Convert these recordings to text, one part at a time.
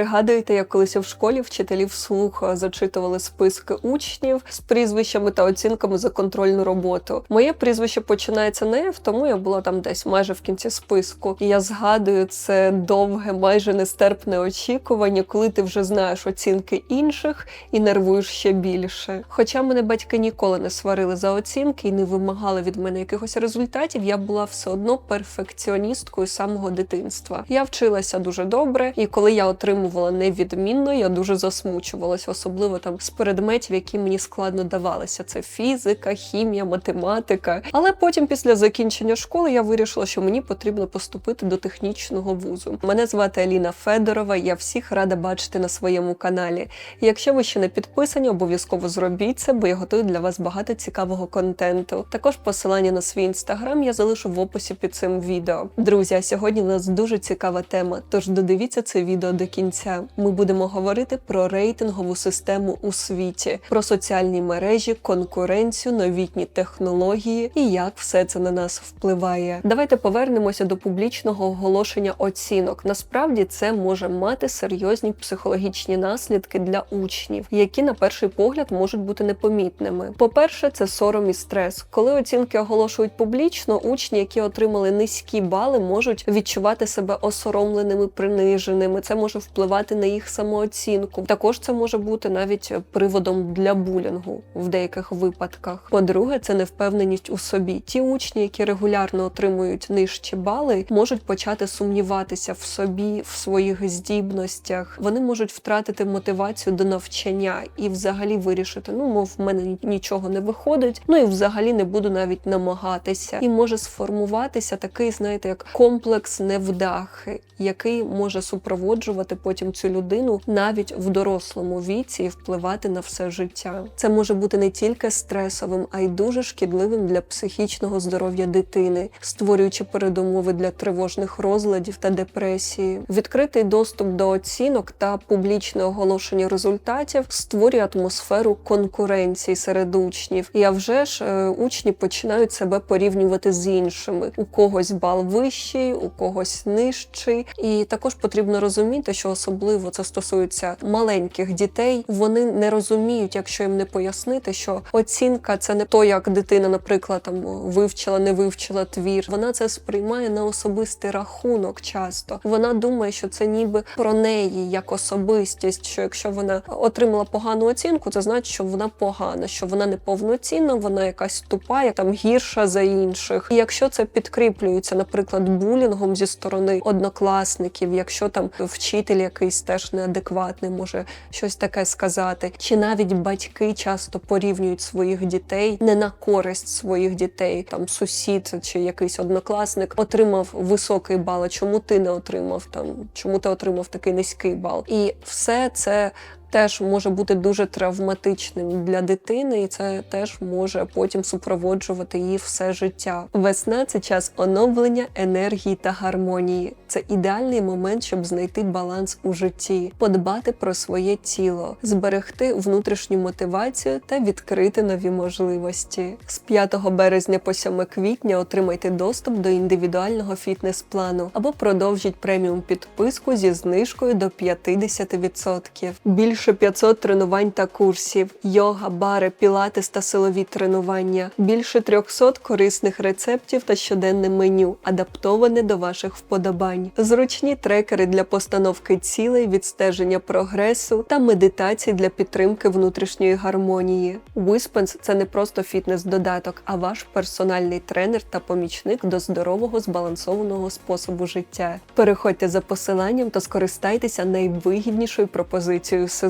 Пригадуєте, як колись в школі вчителі вслух е, зачитували списки учнів з прізвищами та оцінками за контрольну роботу. Моє прізвище починається не F, тому я була там десь майже в кінці списку. І я згадую це довге, майже нестерпне очікування, коли ти вже знаєш оцінки інших і нервуєш ще більше. Хоча мене батьки ніколи не сварили за оцінки і не вимагали від мене якихось результатів, я була все одно перфекціоністкою самого дитинства. Я вчилася дуже добре, і коли я отримувала невідмінно, я дуже засмучувалася, особливо там з предметів, які мені складно давалися. Це фізика, хімія, математика. Але потім, після закінчення школи, я вирішила, що мені потрібно поступити до технічного вузу. Мене звати Аліна Федорова. Я всіх рада бачити на своєму каналі. Якщо ви ще не підписані, обов'язково зробіть це, бо я готую для вас багато цікавого контенту. Також посилання на свій інстаграм я залишу в описі під цим відео. Друзі, а сьогодні у нас дуже цікава тема. Тож додивіться це відео до кінця. Ми будемо говорити про рейтингову систему у світі, про соціальні мережі, конкуренцію, новітні технології і як все це на нас впливає. Давайте повернемося до публічного оголошення оцінок. Насправді це може мати серйозні психологічні наслідки для учнів, які на перший погляд можуть бути непомітними. По-перше, це сором і стрес. Коли оцінки оголошують публічно, учні, які отримали низькі бали, можуть відчувати себе осоромленими, приниженими. Це може впливати на їх самооцінку. Також це може бути навіть приводом для булінгу в деяких випадках. По-друге, це невпевненість у собі. Ті учні, які регулярно отримують нижчі бали, можуть почати сумніватися в собі, в своїх здібностях. Вони можуть втратити мотивацію до навчання і взагалі вирішити, ну мов в мене нічого не виходить. Ну і взагалі не буду навіть намагатися. І може сформуватися такий, знаєте, як комплекс невдахи, який може супроводжувати потім цю людину навіть в дорослому віці і впливати на все життя. Це може бути не тільки стресовим, а й дуже шкідливим для психічного здоров'я дитини, створюючи передумови для тривожних розладів та депресії. Відкритий доступ до оцінок та публічне оголошення результатів створює атмосферу конкуренції серед учнів. І а вже ж е, учні починають себе порівнювати з іншими. У когось бал вищий, у когось нижчий. І також потрібно розуміти, що особливо це стосується маленьких дітей. Вони не розуміють, якщо їм не пояснити, що оцінка це не то, як дитина, наприклад, там вивчила, не вивчила твір. Вона це сприймає на особистий рахунок. Часто вона думає, що це ніби про неї як особистість. Що якщо вона отримала погану оцінку, це значить, що вона погана, що вона неповноцінна, вона якась тупа, як там гірша за інших. І якщо це підкріплюється, наприклад, булінгом зі сторони однокласників, якщо там вчитель якийсь теж неадекватний може щось таке сказати, чи навіть батьки часто порівнюють своїх дітей не на користь своїх дітей, там сусід чи якийсь однокласник отримав високий бал. а Чому ти не отримав там? Чому ти отримав такий низький бал? І все це теж може бути дуже травматичним для дитини, і це теж може потім супроводжувати її все життя. Весна це час оновлення, енергії та гармонії. Це ідеальний момент, щоб знайти баланс у житті, подбати про своє тіло, зберегти внутрішню мотивацію та відкрити нові можливості. З 5 березня по 7 квітня отримайте доступ до індивідуального фітнес-плану або продовжіть преміум підписку зі знижкою до 50%. Більше 500 тренувань та курсів, йога, бари, пілатес та силові тренування, більше 300 корисних рецептів та щоденне меню, адаптоване до ваших вподобань, зручні трекери для постановки цілей, відстеження прогресу та медитації для підтримки внутрішньої гармонії. Whispense – це не просто фітнес-додаток, а ваш персональний тренер та помічник до здорового збалансованого способу життя. Переходьте за посиланням та скористайтеся найвигіднішою пропозицією сезону.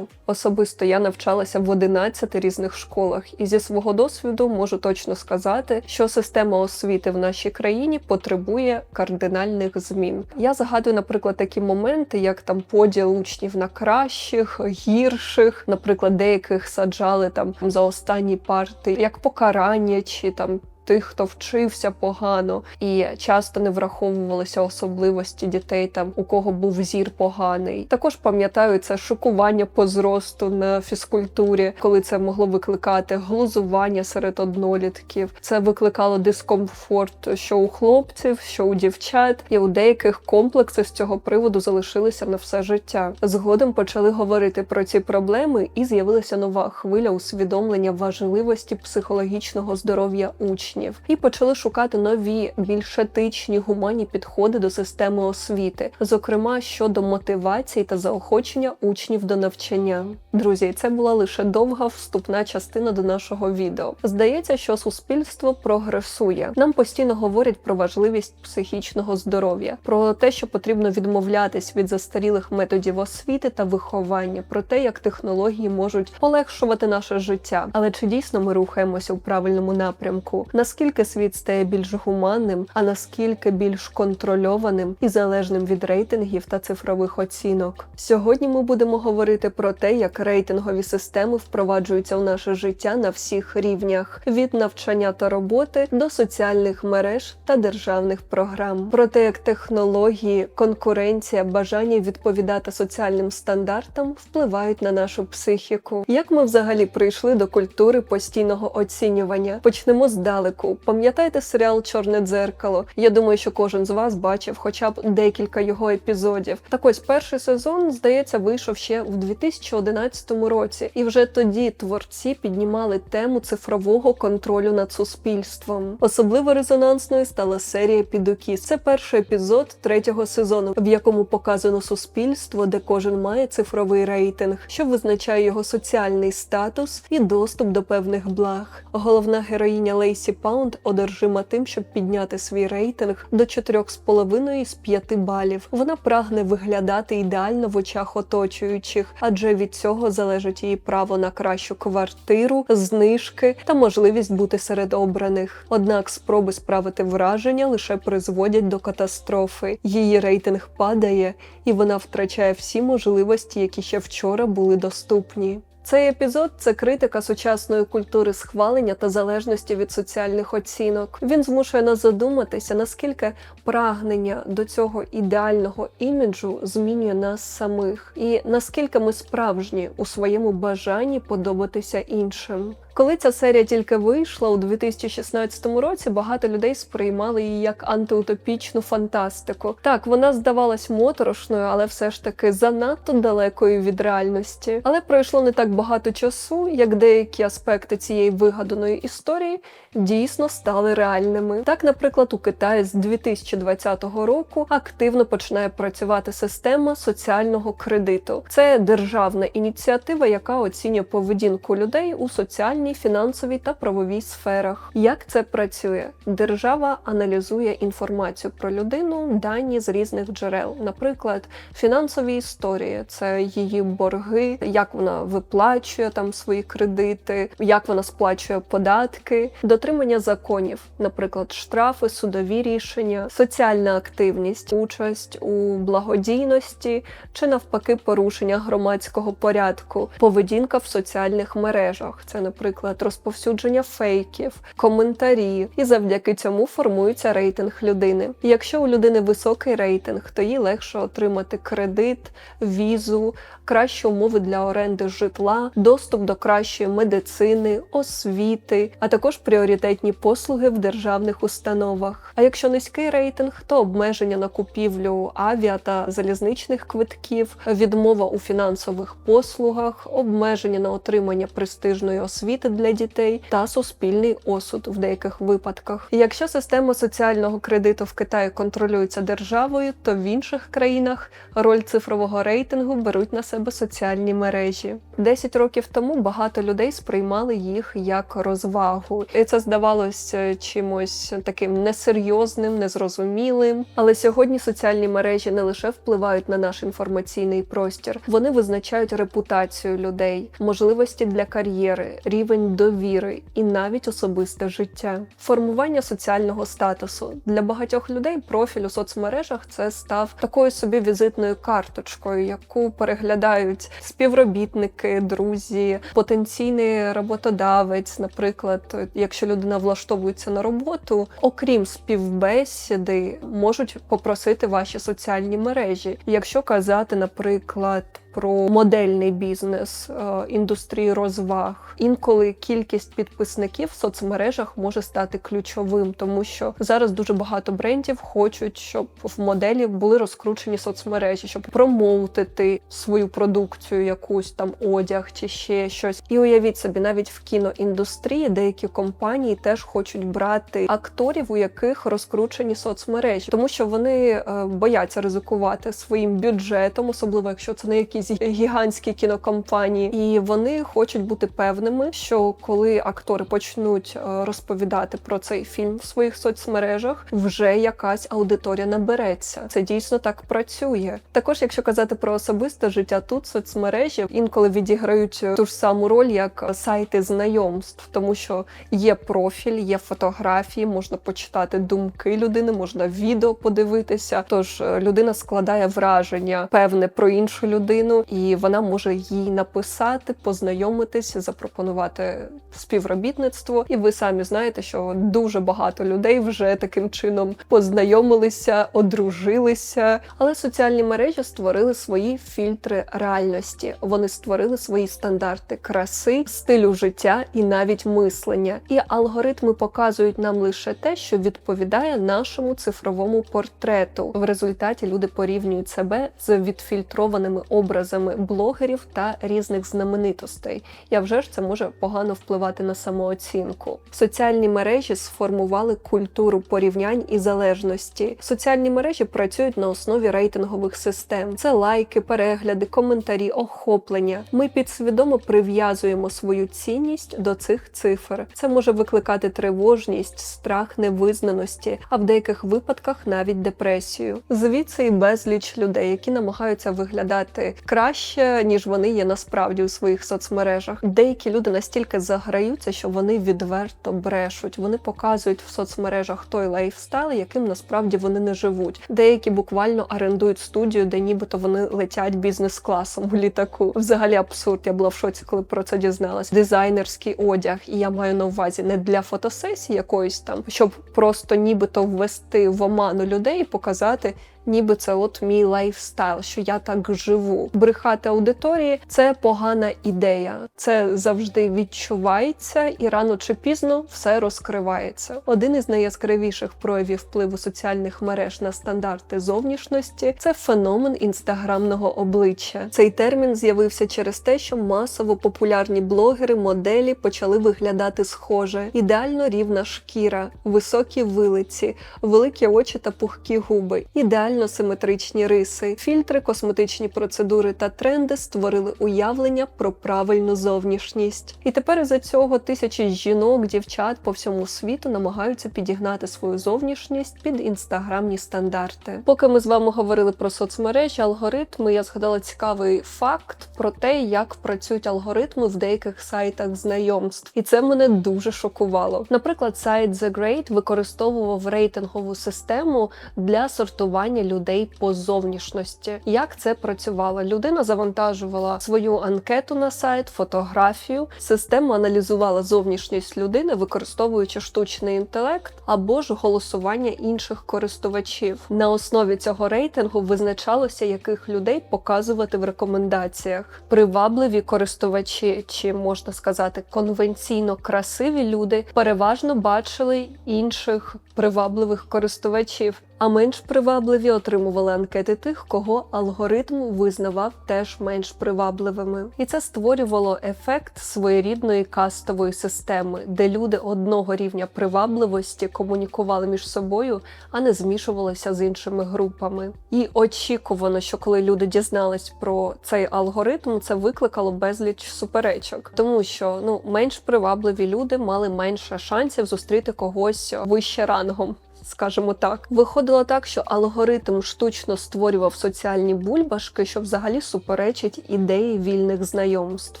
Особисто я навчалася в 11 різних школах, і зі свого досвіду можу точно сказати, що система освіти в нашій країні потребує кардинальних змін. Я згадую, наприклад, такі моменти, як там поділ учнів на кращих, гірших, наприклад, деяких саджали там за останні парти, як покарання чи там тих, хто вчився погано, і часто не враховувалися особливості дітей, там у кого був зір поганий. Також пам'ятаю це шокування по зросту на фізкультурі, коли це могло викликати глузування серед однолітків. Це викликало дискомфорт, що у хлопців, що у дівчат, і у деяких комплекси з цього приводу залишилися на все життя. Згодом почали говорити про ці проблеми, і з'явилася нова хвиля усвідомлення важливості психологічного здоров'я учнів, і почали шукати нові, більш етичні, гуманні підходи до системи освіти, зокрема щодо мотивації та заохочення учнів до навчання. Друзі, це була лише довга вступна частина до нашого відео. Здається, що суспільство прогресує. Нам постійно говорять про важливість психічного здоров'я, про те, що потрібно відмовлятись від застарілих методів освіти та виховання, про те, як технології можуть полегшувати наше життя. Але чи дійсно ми рухаємося у правильному напрямку? Наскільки світ стає більш гуманним, а наскільки більш контрольованим і залежним від рейтингів та цифрових оцінок? Сьогодні ми будемо говорити про те, як рейтингові системи впроваджуються в наше життя на всіх рівнях: від навчання та роботи до соціальних мереж та державних програм, про те, як технології, конкуренція, бажання відповідати соціальним стандартам впливають на нашу психіку. Як ми взагалі прийшли до культури постійного оцінювання? Почнемо здалеку. Пам'ятаєте серіал Чорне дзеркало? Я думаю, що кожен з вас бачив хоча б декілька його епізодів. Так ось перший сезон, здається, вийшов ще в 2011 році, і вже тоді творці піднімали тему цифрового контролю над суспільством. Особливо резонансною стала серія Підокіс. Це перший епізод третього сезону, в якому показано суспільство, де кожен має цифровий рейтинг, що визначає його соціальний статус і доступ до певних благ. Головна героїня Лейсі Паунд одержима тим, щоб підняти свій рейтинг до 4,5 з 5 балів. Вона прагне виглядати ідеально в очах оточуючих, адже від цього залежить її право на кращу квартиру, знижки та можливість бути серед обраних. Однак спроби справити враження лише призводять до катастрофи. Її рейтинг падає, і вона втрачає всі можливості, які ще вчора були доступні. Цей епізод це критика сучасної культури схвалення та залежності від соціальних оцінок. Він змушує нас задуматися, наскільки прагнення до цього ідеального іміджу змінює нас самих, і наскільки ми справжні у своєму бажанні подобатися іншим. Коли ця серія тільки вийшла у 2016 році, багато людей сприймали її як антиутопічну фантастику. Так, вона здавалась моторошною, але все ж таки занадто далекою від реальності. Але пройшло не так багато часу, як деякі аспекти цієї вигаданої історії дійсно стали реальними. Так, наприклад, у Китаї з 2020 року активно починає працювати система соціального кредиту. Це державна ініціатива, яка оцінює поведінку людей у соціальній, фінансовій та правовій сферах. Як це працює? Держава аналізує інформацію про людину, дані з різних джерел, наприклад, фінансові історії, це її борги, як вона виплачує там свої кредити, як вона сплачує податки, дотримання законів, наприклад, штрафи, судові рішення, соціальна активність, участь у благодійності чи навпаки порушення громадського порядку, поведінка в соціальних мережах, це, наприклад, розповсюдження фейків, коментарі, і завдяки цьому формується рейтинг людини. І якщо у людини високий рейтинг, то їй легше отримати кредит, візу, кращі умови для оренди житла, доступ до кращої медицини, освіти, а також пріоритетні послуги в державних установах. А якщо низький рейтинг, то обмеження на купівлю авіа та залізничних квитків, відмова у фінансових послугах, обмеження на отримання престижної освіти для дітей та суспільний осуд в деяких випадках. Якщо система соціального кредиту в Китаї контролюється державою, то в інших країнах роль цифрового рейтингу беруть на себе соціальні мережі. Десять років тому багато людей сприймали їх як розвагу, і це здавалося чимось таким несерйозним, незрозумілим. Але сьогодні соціальні мережі не лише впливають на наш інформаційний простір, вони визначають репутацію людей, можливості для кар'єри, рівень довіри і навіть особисте життя. Формування соціального статусу для багатьох людей профіль у соцмережах це став такою собі візитною карточкою, яку переглядають співробітники, друзі, потенційний роботодавець, наприклад, якщо людина влаштовується на роботу, окрім співбесіди, можуть попросити ваші соціальні мережі. Якщо казати, наприклад, про модельний бізнес е, індустрії розваг. Інколи кількість підписників в соцмережах може стати ключовим, тому що зараз дуже багато брендів хочуть, щоб в моделі були розкручені соцмережі, щоб промоутити свою продукцію, якусь там одяг чи ще щось. І уявіть собі, навіть в кіноіндустрії деякі компанії теж хочуть брати акторів, у яких розкручені соцмережі, тому що вони е, бояться ризикувати своїм бюджетом, особливо якщо це не якісь гігантські кінокомпанії, і вони хочуть бути певними, що коли актори почнуть е, розповідати про цей фільм в своїх соцмережах, вже якась аудиторія набереться. Це дійсно так працює. Також, якщо казати про особисте життя, тут соцмережі інколи відіграють ту ж саму роль, як сайти знайомств, тому що є профіль, є фотографії, можна почитати думки людини, можна відео подивитися. Тож е, людина складає враження певне про іншу людину, і вона може їй написати, познайомитися, запропонувати співробітництво. І ви самі знаєте, що дуже багато людей вже таким чином познайомилися, одружилися. Але соціальні мережі створили свої фільтри реальності. Вони створили свої стандарти краси, стилю життя і навіть мислення. І алгоритми показують нам лише те, що відповідає нашому цифровому портрету. В результаті люди порівнюють себе з відфільтрованими образами блогерів та різних знаменитостей. Я вже ж це може погано впливати на самооцінку. Соціальні мережі сформували культуру порівнянь і залежності. Соціальні мережі працюють на основі рейтингових систем. Це лайки, перегляди, коментарі, охоплення. Ми підсвідомо прив'язуємо свою цінність до цих цифр. Це може викликати тривожність, страх невизнаності, а в деяких випадках навіть депресію. Звідси і безліч людей, які намагаються виглядати краще, ніж вони є насправді у своїх соцмережах. Деякі люди настільки заграються, що вони відверто брешуть. Вони показують в соцмережах той лайфстайл, яким насправді вони не живуть. Деякі буквально орендують студію, де нібито вони летять бізнес-класом у літаку. Взагалі абсурд. Я була в шоці, коли про це дізналась. Дизайнерський одяг, і я маю на увазі не для фотосесії якоїсь там, щоб просто нібито ввести в оману людей і показати. Ніби це от мій лайфстайл, що я так живу. Брехати аудиторії це погана ідея. Це завжди відчувається, і рано чи пізно все розкривається. Один із найяскравіших проявів впливу соціальних мереж на стандарти зовнішності це феномен інстаграмного обличчя. Цей термін з'явився через те, що масово популярні блогери, моделі почали виглядати схоже, ідеально рівна шкіра, високі вилиці, великі очі та пухкі губи. Ідеально ідеально симетричні риси. Фільтри, косметичні процедури та тренди створили уявлення про правильну зовнішність. І тепер за цього тисячі жінок, дівчат по всьому світу намагаються підігнати свою зовнішність під інстаграмні стандарти. Поки ми з вами говорили про соцмережі, алгоритми, я згадала цікавий факт про те, як працюють алгоритми в деяких сайтах знайомств, і це мене дуже шокувало. Наприклад, сайт The Great використовував рейтингову систему для сортування людей по зовнішності. Як це працювало? Людина завантажувала свою анкету на сайт, фотографію. Система аналізувала зовнішність людини, використовуючи штучний інтелект або ж голосування інших користувачів. На основі цього рейтингу визначалося, яких людей показувати в рекомендаціях. Привабливі користувачі, чи можна сказати, конвенційно красиві люди переважно бачили інших привабливих користувачів а менш привабливі отримували анкети тих, кого алгоритм визнавав теж менш привабливими. І це створювало ефект своєрідної кастової системи, де люди одного рівня привабливості комунікували між собою, а не змішувалися з іншими групами. І очікувано, що коли люди дізнались про цей алгоритм, це викликало безліч суперечок, тому що ну менш привабливі люди мали менше шансів зустріти когось вище рангом скажімо так. Виходило так, що алгоритм штучно створював соціальні бульбашки, що взагалі суперечить ідеї вільних знайомств.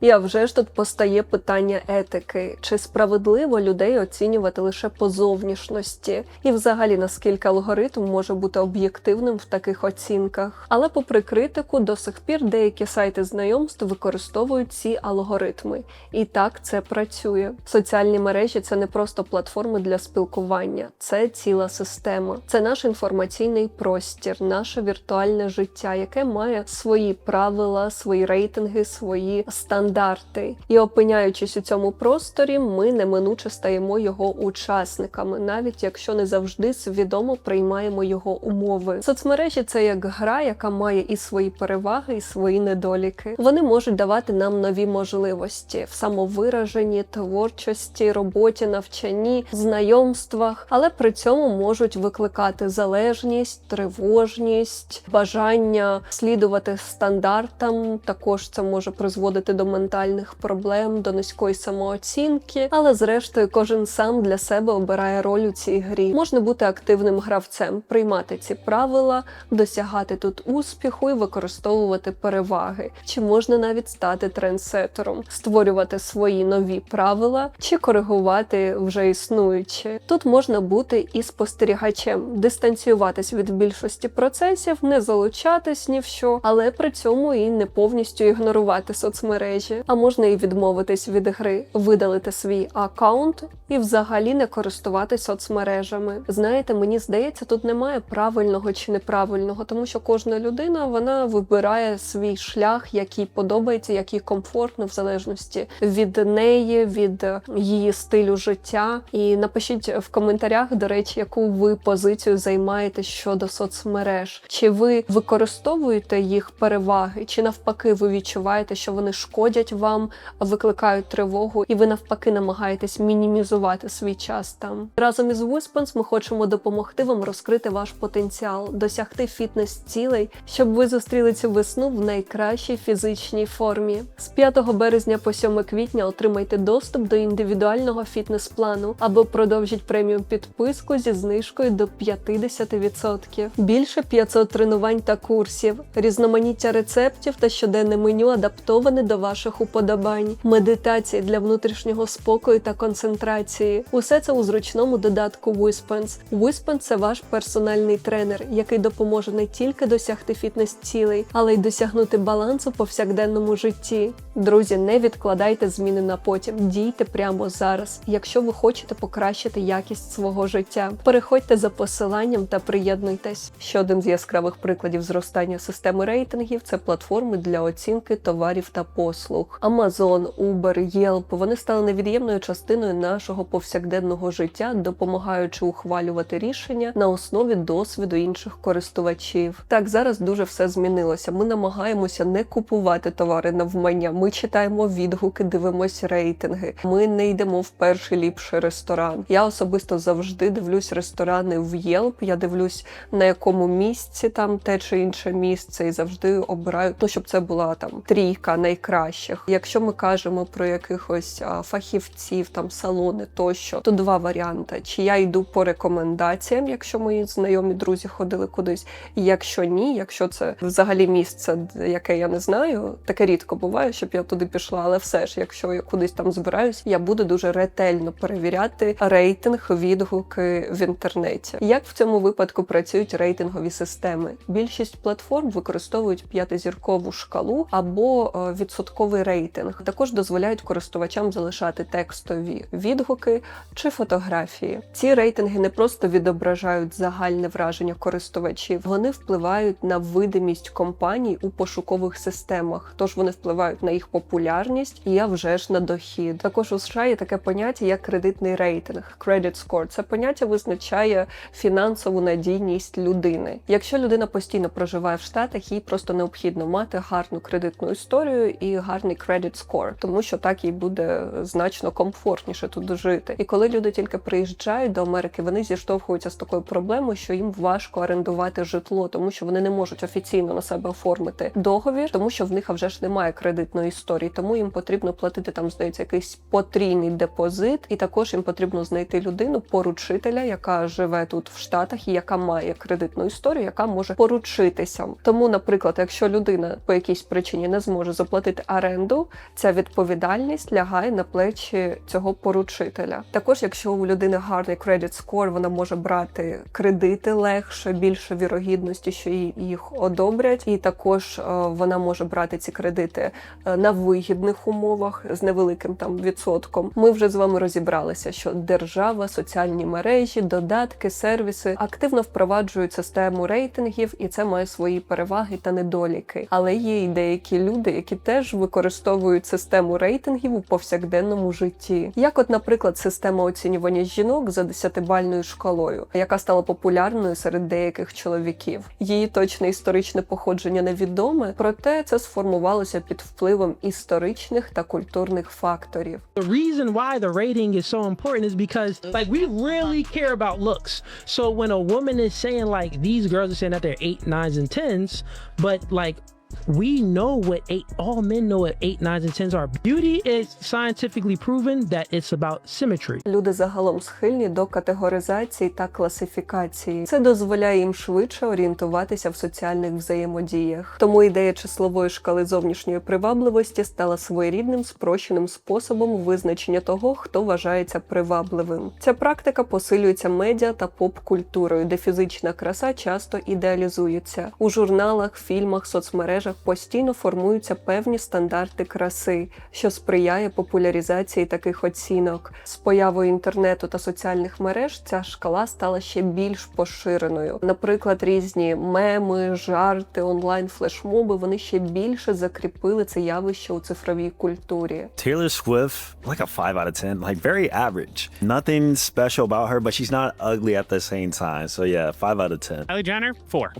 І а вже ж тут постає питання етики: чи справедливо людей оцінювати лише по зовнішності, і взагалі наскільки алгоритм може бути об'єктивним в таких оцінках. Але попри критику, до сих пір деякі сайти знайомств використовують ці алгоритми, і так це працює. Соціальні мережі це не просто платформи для спілкування, це ціла система. Це наш інформаційний простір, наше віртуальне життя, яке має свої правила, свої рейтинги, свої стандарти. І опиняючись у цьому просторі, ми неминуче стаємо його учасниками, навіть якщо не завжди свідомо приймаємо його умови. Соцмережі це як гра, яка має і свої переваги, і свої недоліки. Вони можуть давати нам нові можливості в самовираженні, творчості, роботі, навчанні, знайомствах, але при цьому можуть викликати залежність, тривожність, бажання слідувати стандартам. Також це може призводити до ментальних проблем, до низької самооцінки. Але зрештою, кожен сам для себе обирає роль у цій грі. Можна бути активним гравцем, приймати ці правила, досягати тут успіху і використовувати переваги. Чи можна навіть стати трендсетером, створювати свої нові правила чи коригувати вже існуючі. Тут можна бути і спостерігачем, дистанціюватись від більшості процесів, не залучатись ні в що, але при цьому і не повністю ігнорувати соцмережі. А можна і відмовитись від гри, видалити свій аккаунт і взагалі не користуватись соцмережами. Знаєте, мені здається, тут немає правильного чи неправильного, тому що кожна людина вона вибирає свій шлях, який подобається, який комфортно, в залежності від неї, від її стилю життя. І напишіть в коментарях, до речі, яку ви позицію займаєте щодо соцмереж. Чи ви використовуєте їх переваги, чи навпаки, ви відчуваєте, що вони шкодять вам, викликають тривогу, і ви навпаки намагаєтесь мінімізувати свій час там. Разом із Whisperns ми хочемо допомогти вам розкрити ваш потенціал, досягти фітнес-цілей, щоб ви зустріли цю весну в найкращій фізичній формі. З 5 березня по 7 квітня отримайте доступ до індивідуального фітнес-плану або продовжіть преміум підписку зі знижкою до 50%. Більше 500 тренувань та курсів, різноманіття рецептів та щоденне меню адаптоване до ваших уподобань, медитації для внутрішнього спокою та концентрації. Усе це у зручному додатку Wispens. Wispens – це ваш персональний тренер, який допоможе не тільки досягти фітнес-цілей, але й досягнути балансу по повсякденному житті. Друзі, не відкладайте зміни на потім, дійте прямо зараз, якщо ви хочете покращити якість свого життя. Переходьте за посиланням та приєднуйтесь. Ще один з яскравих прикладів зростання системи рейтингів це платформи для оцінки товарів та послуг. Amazon, Uber, Yelp – вони стали невід'ємною частиною нашого повсякденного життя, допомагаючи ухвалювати рішення на основі досвіду інших користувачів. Так зараз дуже все змінилося. Ми намагаємося не купувати товари навмання. Ми читаємо відгуки, дивимося рейтинги. Ми не йдемо в перший ліпший ресторан. Я особисто завжди дивлюсь ресторани в Yelp, Я дивлюсь на якому місці там те чи інше місце, і завжди обираю ну, щоб це була там трійка найкращих. Якщо ми кажемо про якихось а, фахівців, там салони тощо, то два варіанти: чи я йду по рекомендаціям, якщо мої знайомі друзі ходили кудись, якщо ні, якщо це взагалі місце, яке я не знаю, таке рідко буває, щоб я туди пішла, але все ж, якщо я кудись там збираюсь, я буду дуже ретельно перевіряти рейтинг, відгуки в інтернеті. Як в цьому випадку працюють рейтингові системи? Більшість платформ використовують п'ятизіркову шкалу або е, відсотковий рейтинг. Також дозволяють користувачам залишати текстові відгуки чи фотографії. Ці рейтинги не просто відображають загальне враження користувачів, вони впливають на видимість компаній у пошукових системах, тож вони впливають на їх популярність і а вже ж на дохід. Також у США є таке поняття як кредитний рейтинг credit score. Це поняття визначає фінансову надійність людини. Якщо людина постійно проживає в Штатах, їй просто необхідно мати гарну кредитну історію і гарний credit score, тому що так їй буде значно комфортніше тут жити. І коли люди тільки приїжджають до Америки, вони зіштовхуються з такою проблемою, що їм важко орендувати житло, тому що вони не можуть офіційно на себе оформити договір, тому що в них вже ж немає кредитної історії, тому їм потрібно платити там, здається, якийсь потрійний депозит, і також їм потрібно знайти людину, поручителя, яка живе тут в Штатах і яка має кредитну історію, яка може поручитися. Тому, наприклад, якщо людина по якійсь причині не зможе заплатити оренду, ця відповідальність лягає на плечі цього поручителя. Також, якщо у людини гарний кредит скор, вона може брати кредити легше, більше вірогідності, що їх одобрять, і також е, вона може брати ці кредити е, на вигідних умовах з невеликим там відсотком. Ми вже з вами розібралися, що держава, соціальні мережі, додатки, сервіси активно впроваджують систему рейтингів, і це має свої переваги та недоліки. Але є і деякі люди, які теж використовують систему рейтингів у повсякденному житті. Як, от, наприклад, система оцінювання жінок за десятибальною шкалою, яка стала популярною серед деяких чоловіків. Її точне історичне походження невідоме, проте це сформувалося під впливом історичних та культурних факторів. The reason why the rating is so important is because like we really care about looks. So when a woman is saying like these girls are saying that they're eight, nines, and tens, but like we know what eight all men know what eight, nines, and tens are. Beauty is scientifically proven that it's about symmetry. Люди загалом схильні до категоризації та класифікації. Це дозволяє їм швидше орієнтуватися в соціальних взаємодіях. Тому ідея числової шкали зовнішньої привабливості стала своєрідним спрощеним способом визначення того, хто вважається привабливим. Ця практика посилюється медіа та поп-культурою, де фізична краса часто ідеалізується. У журналах, фільмах, соцмережах постійно формуються певні стандарти краси, що сприяє популяризації таких оцінок. З появою інтернету та соціальних мереж ця шкала стала ще більш поширеною. Наприклад, різні меми, жарти, онлайн флешмоби вони ще більше закріпили це явище у цифровій культурі. Taylor Swift, like a 5 out of 10, like very average. Nothing special about her, but she's not ugly at the same time. So yeah, 5 out of 10. Kylie Jenner, four.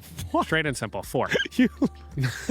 Straight and simple, four. You,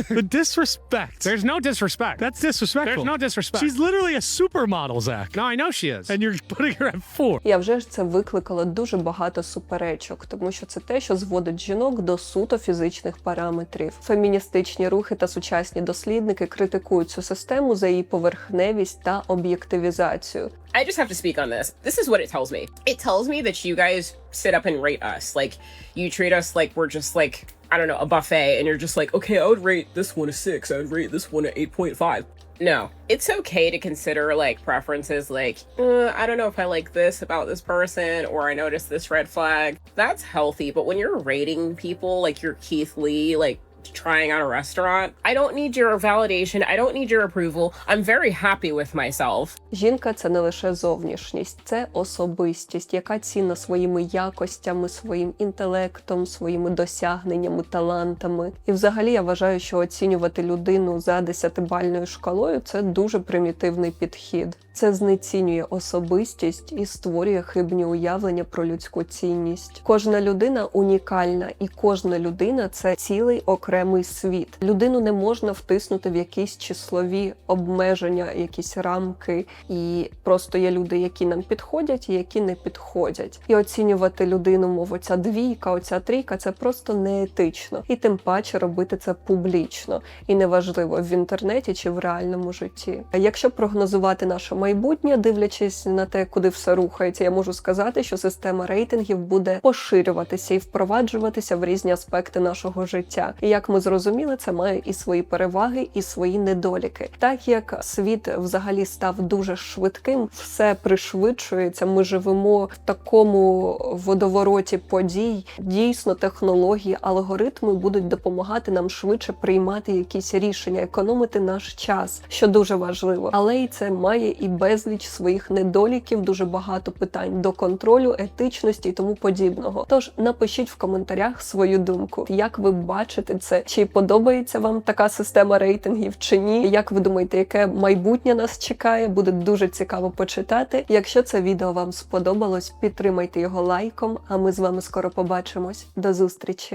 the disrespect. There's no disrespect. That's disrespectful. There's no disrespect. She's literally a supermodel, Zach. no, I know she is. And you're putting her at four. А вже ж це викликало дуже багато суперечок, тому що це те, що зводить жінок до суто фізичних параметрів. Феміністичні рухи та сучасні дослідники критикують цю систему за її поверхневість та об'єктивізацію. I just have to speak on this. This is what it tells me. It tells me that you guys sit up and rate us. Like, you treat us like we're just like, I don't know, a buffet, and you're just like, okay, I would rate this one a six, I would rate this one a 8.5. No, it's okay to consider like preferences like, uh, I don't know if I like this about this person, or I noticed this red flag. That's healthy, but when you're rating people like you're Keith Lee, like, trying out a restaurant. I don't need your validation. I don't need your approval. I'm very happy with myself. Жінка це не лише зовнішність, це особистість, яка цінна своїми якостями, своїм інтелектом, своїми досягненнями, талантами. І взагалі я вважаю, що оцінювати людину за десятибальною шкалою це дуже примітивний підхід. Це знецінює особистість і створює хибні уявлення про людську цінність. Кожна людина унікальна, і кожна людина це цілий окремий світ. Людину не можна втиснути в якісь числові обмеження, якісь рамки. І просто є люди, які нам підходять, і які не підходять. І оцінювати людину, мов оця двійка, оця трійка це просто неетично. І тим паче робити це публічно. І неважливо в інтернеті чи в реальному житті. Якщо прогнозувати наше майбутнє, дивлячись на те, куди все рухається, я можу сказати, що система рейтингів буде поширюватися і впроваджуватися в різні аспекти нашого життя. І як ми зрозуміли, це має і свої переваги, і свої недоліки. Так як світ взагалі став дуже швидким, все пришвидшується. Ми живемо в такому водовороті подій. Дійсно, технології, алгоритми будуть допомагати нам швидше приймати якісь рішення, економити наш час, що дуже важливо. Але і це має і безліч своїх недоліків, дуже багато питань до контролю, етичності і тому подібного. Тож напишіть в коментарях свою думку, як ви бачите це, чи подобається вам така система рейтингів, чи ні. Як ви думаєте, яке майбутнє нас чекає? Буде дуже цікаво почитати. Якщо це відео вам сподобалось, підтримайте його лайком. А ми з вами скоро побачимось. До зустрічі!